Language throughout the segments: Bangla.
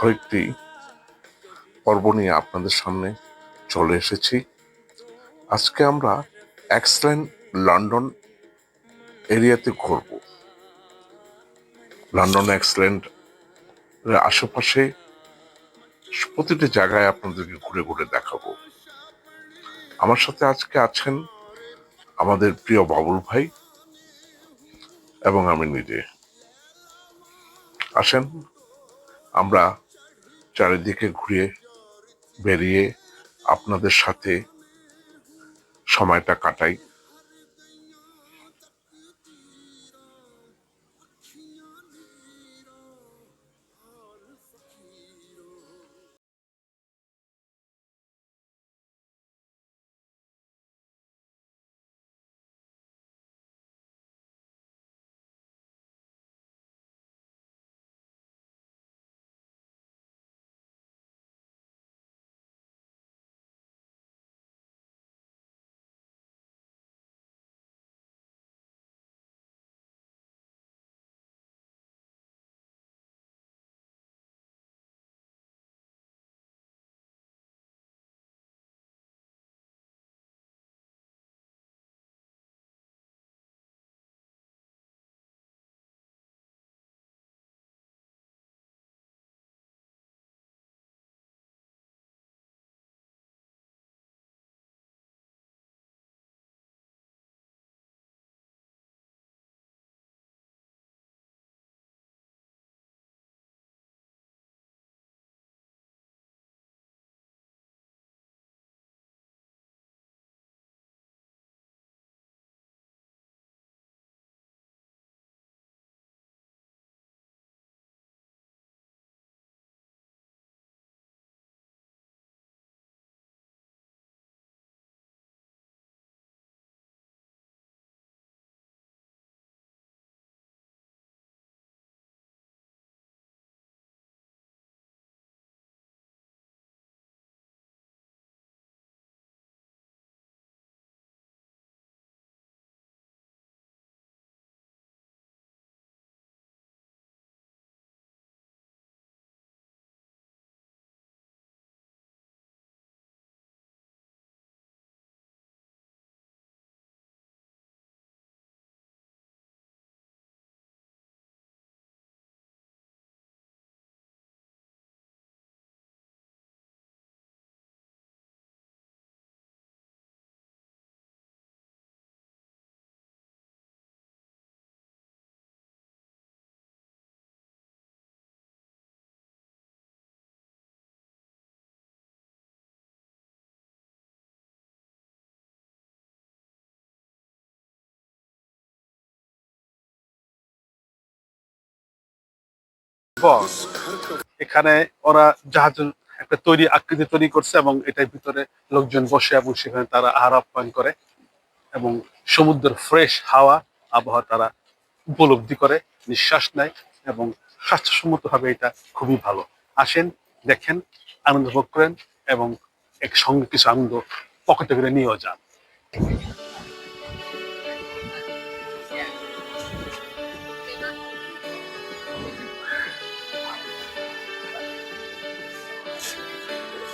আরেকটি পর্ব নিয়ে আপনাদের সামনে চলে এসেছি। আজকে আমরা এক্সলেন্ট লন্ডন এরিয়াতে ঘুরব। লন্ডন এক্সলেন্ট আশেপাশে প্রতিটি জায়গায় আপনাদেরকে ঘুরে ঘুরে দেখাবো। আমার সাথে আজকে আছেন আমাদের প্রিয় বাবুল ভাই এবং আমি নিজে। আসেন। আমরা চারিদিকে ঘুরে বেরিয়ে আপনাদের সাথে সময়টা কাটাই। এখানে ওরা জাহাজ একটা তৈরি আকৃতি তৈরি করছে এবং এটার ভিতরে লোকজন বসে এবং সেখানে তারা আহার আপ্যায়ন করে এবং সমুদ্রের ফ্রেশ হাওয়া আবহাওয়া তারা উপলব্ধি করে, নিঃশ্বাস নেয় এবং স্বাস্থ্যসম্মতভাবে এটা খুবই ভালো। আসেন, দেখেন, আনন্দ ভোগ করেন এবং এক সঙ্গে কিছু আনন্দ পকেটে করে নিয়েও যান।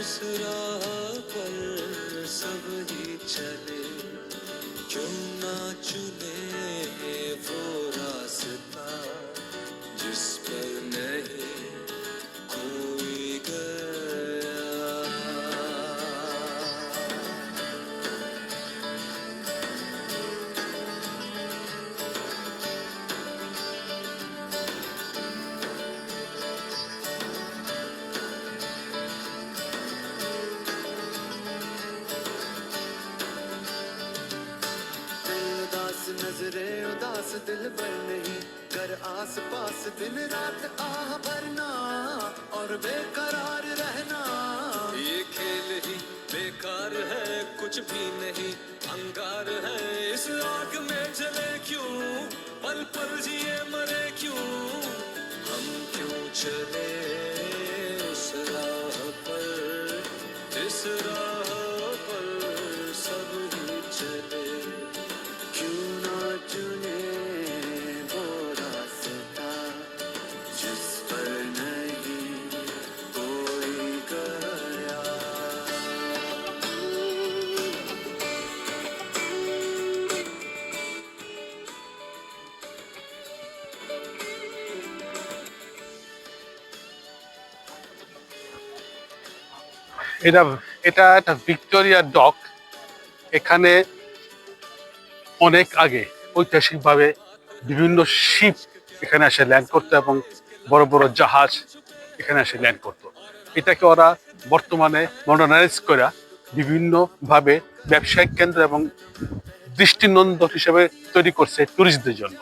Sisra पास दिन रात आह भरना और बेकरार रहना। ये खेल ही बेकार है, कुछ भी नहीं, अंगार है। इस आग में এটা এটা একটা ভিক্টোরিয়া ডক। এখানে অনেক আগে ঐতিহাসিকভাবে বিভিন্ন শিপ এখানে এসে ল্যান্ড করতো এবং বড় বড় জাহাজ এখানে এসে ল্যান্ড করতো। এটাকে ওরা বর্তমানে মডার্নাইজ করে বিভিন্নভাবে ব্যবসায়িক কেন্দ্র এবং দৃষ্টিনন্দন হিসেবে তৈরি করছে ট্যুরিস্টদের জন্য।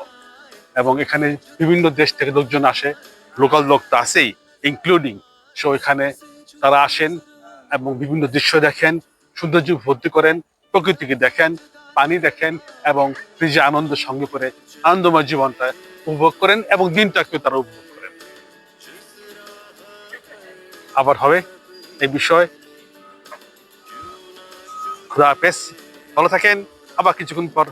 এবং এখানে বিভিন্ন দেশ থেকে লোকজন আসে লোকাল লোক তো আছেই ইনক্লুডিং সো এখানে তারা আসেন এবং বিভিন্ন দৃশ্য দেখেন, সৌন্দর্য ভর্তি করেন, প্রকৃতিকে দেখেন, পানি দেখেন এবং নিজে আনন্দ সঙ্গে করে আনন্দময় জীবনটা উপভোগ করেন এবং দিনটাকে তারা উপভোগ করেন। আবার হবে এই বিষয়। খুদা হাফেজ, ভালো থাকেন। আবার কিছুক্ষণ পর